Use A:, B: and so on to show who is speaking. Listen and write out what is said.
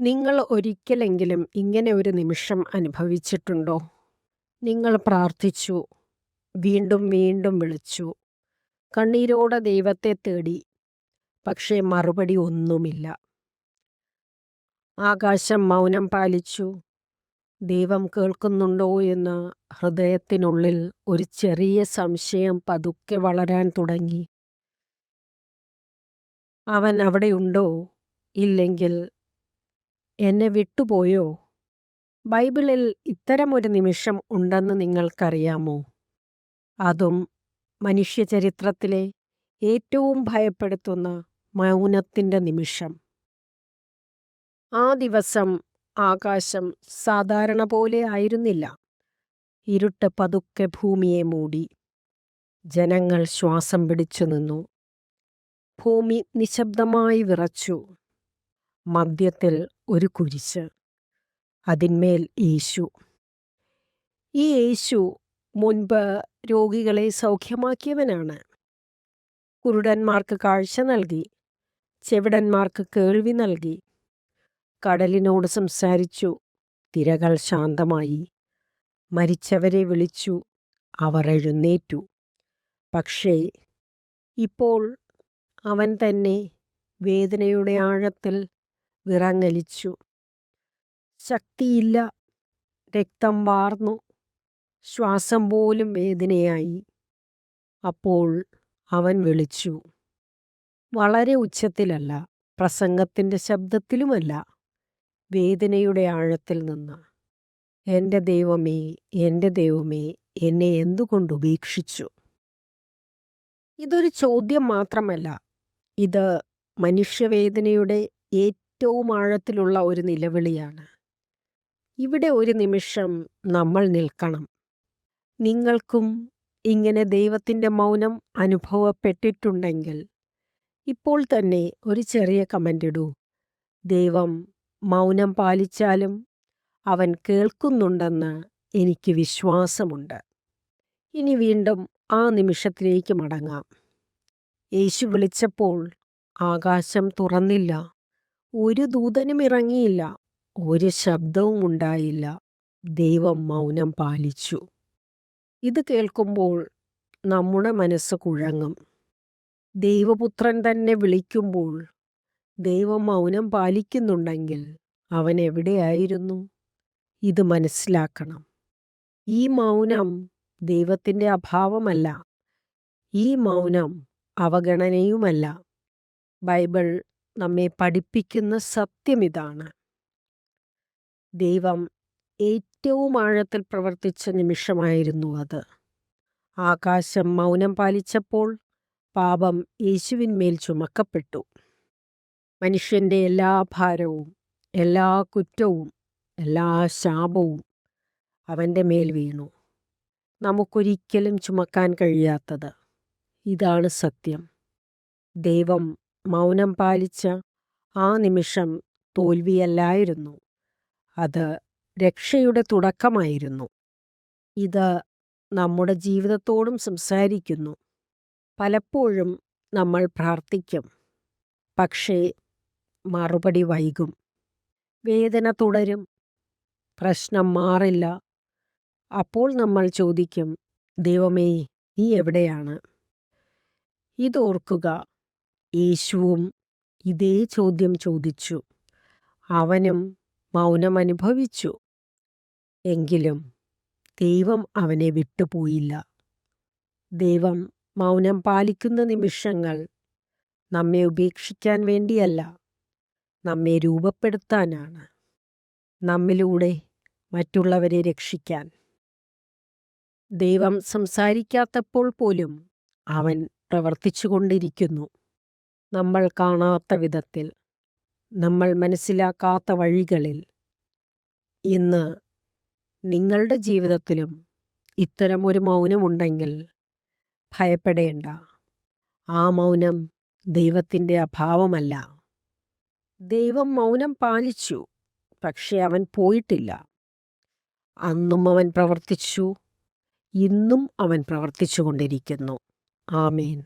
A: നിങ്ങൾ ഒരിക്കലെങ്കിലും ഇങ്ങനെ ഒരു നിമിഷം അനുഭവിച്ചിട്ടുണ്ടോ? നിങ്ങൾ പ്രാർത്ഥിച്ചു, വീണ്ടും വീണ്ടും വിളിച്ചു, കണ്ണീരോടെ ദൈവത്തെ തേടി, പക്ഷേ മറുപടി ഒന്നുമില്ല. ആകാശം മൗനം പാലിച്ചു. ദൈവം കേൾക്കുന്നുണ്ടോ എന്ന് ഹൃദയത്തിനുള്ളിൽ ഒരു ചെറിയ സംശയം പതുക്കെ വളരാൻ തുടങ്ങി. അവൻ അവിടെയുണ്ടോ? ഇല്ലെങ്കിൽ എന്നെ വിട്ടുപോയോ? ബൈബിളിൽ ഇത്തരമൊരു നിമിഷം ഉണ്ടെന്ന് നിങ്ങൾക്കറിയാമോ? അതും മനുഷ്യചരിത്രത്തിലെ ഏറ്റവും ഭയപ്പെടുത്തുന്ന മൗനത്തിന്റെ നിമിഷം. ആ ദിവസം ആകാശം സാധാരണ പോലെ ആയിരുന്നില്ല. ഇരുട്ട് പതുക്കെ ഭൂമിയെ മൂടി. ജനങ്ങൾ ശ്വാസം പിടിച്ചു നിന്നു. ഭൂമി നിശബ്ദമായി വിറച്ചു. മധ്യത്തിൽ ഒരു കുരിശ്. അതിന്മേൽ യേശു. ഈ യേശു മുൻപ് രോഗികളെ സൗഖ്യമാക്കിയവനാണ്. കുരുടന്മാർക്ക് കാഴ്ച നൽകി. ചെവിടന്മാർക്ക് കേൾവി നൽകി. കടലിനോട് സംസാരിച്ചു. തിരകൾ ശാന്തമായി. മരിച്ചവരെ വിളിച്ചു. അവർ എഴുന്നേറ്റു. പക്ഷേ ഇപ്പോൾ അവൻ തന്നെ വേദനയുടെ ആഴത്തിൽ വിറങ്ങലിച്ചു. ശക്തിയില്ല. രക്തം വാർന്നു. ശ്വാസം പോലും വേദനയായി. അപ്പോൾ അവൻ വിളിച്ചു. വളരെ ഉച്ചത്തിലല്ല, പ്രസംഗത്തിന്റെ ശബ്ദത്തിലുമല്ല, വേദനയുടെ ആഴത്തിൽ നിന്ന്. എന്റെ ദൈവമേ, എന്റെ ദൈവമേ, എന്നെ എന്തുകൊണ്ട് ഉപേക്ഷിച്ചു? ഇതൊരു ചോദ്യം മാത്രമല്ല, ഇത് മനുഷ്യവേദനയുടെ ഏറ്റവും ആഴത്തിലുള്ള ഒരു നിലവിളിയാണ്. ഇവിടെ ഒരു നിമിഷം നമ്മൾ നിൽക്കണം. നിങ്ങൾക്കും ഇങ്ങനെ ദൈവത്തിന്റെ മൗനം അനുഭവപ്പെട്ടിട്ടുണ്ടെങ്കിൽ ഇപ്പോൾ തന്നെ ഒരു ചെറിയ കമന്റ് ഇടൂ. ദൈവം മൗനം പാലിച്ചാലും അവൻ കേൾക്കുന്നുണ്ടെന്ന് എനിക്ക് വിശ്വാസമുണ്ട്. ഇനി വീണ്ടും ആ നിമിഷത്തിലേക്ക് മടങ്ങാം. യേശു വിളിച്ചപ്പോൾ ആകാശം തുറന്നില്ല. ഒരു ദൂതനും ഇറങ്ങിയില്ല. ഒരു ശബ്ദവും ഉണ്ടായില്ല. ദൈവം മൗനം പാലിച്ചു. ഇത് കേൾക്കുമ്പോൾ നമ്മുടെ മനസ്സ് കുഴങ്ങും. ദൈവപുത്രൻ തന്നെ വിളിക്കുമ്പോൾ ദൈവം മൗനം പാലിക്കുന്നുണ്ടെങ്കിൽ അവൻ എവിടെയായിരുന്നു? ഇത് മനസ്സിലാക്കണം. ഈ മൗനം ദൈവത്തിന്റെ അഭാവമല്ല. ഈ മൗനം അവഗണനയുമല്ല. ബൈബിൾ നമ്മെ പഠിപ്പിക്കുന്ന സത്യം ഇതാണ് ദൈവം ഏറ്റവും ആഴത്തിൽ പ്രവർത്തിച്ച നിമിഷമായിരുന്നു അത്. ആകാശം മൗനം പാലിച്ചപ്പോൾ പാപം യേശുവിന്മേൽ ചുമക്കപ്പെട്ടു. മനുഷ്യന്റെ എല്ലാ ഭാരവും, എല്ലാ കുറ്റവും, എല്ലാ ശാപവും അവന്റെ മേൽ വീണു. നമുക്കൊരിക്കലും ചുമക്കാൻ കഴിയാത്തത്. ഇതാണ് സത്യം. ദൈവം മൗനം പാലിച്ച ആ നിമിഷം തോൽവിയല്ലായിരുന്നു. അത് രക്ഷയുടെ തുടക്കമായിരുന്നു. ഇത് നമ്മുടെ ജീവിതത്തോടും സംസാരിക്കുന്നു. പലപ്പോഴും നമ്മൾ പ്രാർത്ഥിക്കും. പക്ഷേ മറുപടി വൈകും. വേദന തുടരും. പ്രശ്നം മാറില്ല. അപ്പോൾ നമ്മൾ ചോദിക്കും, ദൈവമേ, നീ എവിടെയാണ്? ഇതോർക്കുക, യേശുവും ഇതേ ചോദ്യം ചോദിച്ചു. അവനും മൗനമനുഭവിച്ചു. എങ്കിലും ദൈവം അവനെ വിട്ടുപോയില്ല. ദൈവം മൗനം പാലിക്കുന്ന നിമിഷങ്ങൾ നമ്മെ ഉപേക്ഷിക്കാൻ വേണ്ടിയല്ല, നമ്മെ രൂപപ്പെടുത്താനാണ്. നമ്മിലൂടെ മറ്റുള്ളവരെ രക്ഷിക്കാൻ. ദൈവം സംസാരിക്കാത്തപ്പോൾ പോലും അവൻ പ്രവർത്തിച്ചുകൊണ്ടിരിക്കുന്നു. നമ്മൾ കാണാത്ത വിധത്തിൽ, നമ്മൾ മനസ്സിലാക്കാത്ത വഴികളിൽ. ഇന്ന് നിങ്ങളുടെ ജീവിതത്തിലും ഇത്തരം ഇത്തരമൊരു മൗനമുണ്ടെങ്കിൽ ഭയപ്പെടേണ്ട. ആ മൗനം ദൈവത്തിന്റെ അഭാവമല്ല. ദൈവം മൗനം പാലിച്ചു. പക്ഷേ അവൻ പോയിട്ടില്ല. അന്നും അവൻ പ്രവർത്തിച്ചു. ഇന്നും അവൻ പ്രവർത്തിച്ചു കൊണ്ടിരിക്കുന്നു ആമേൻ.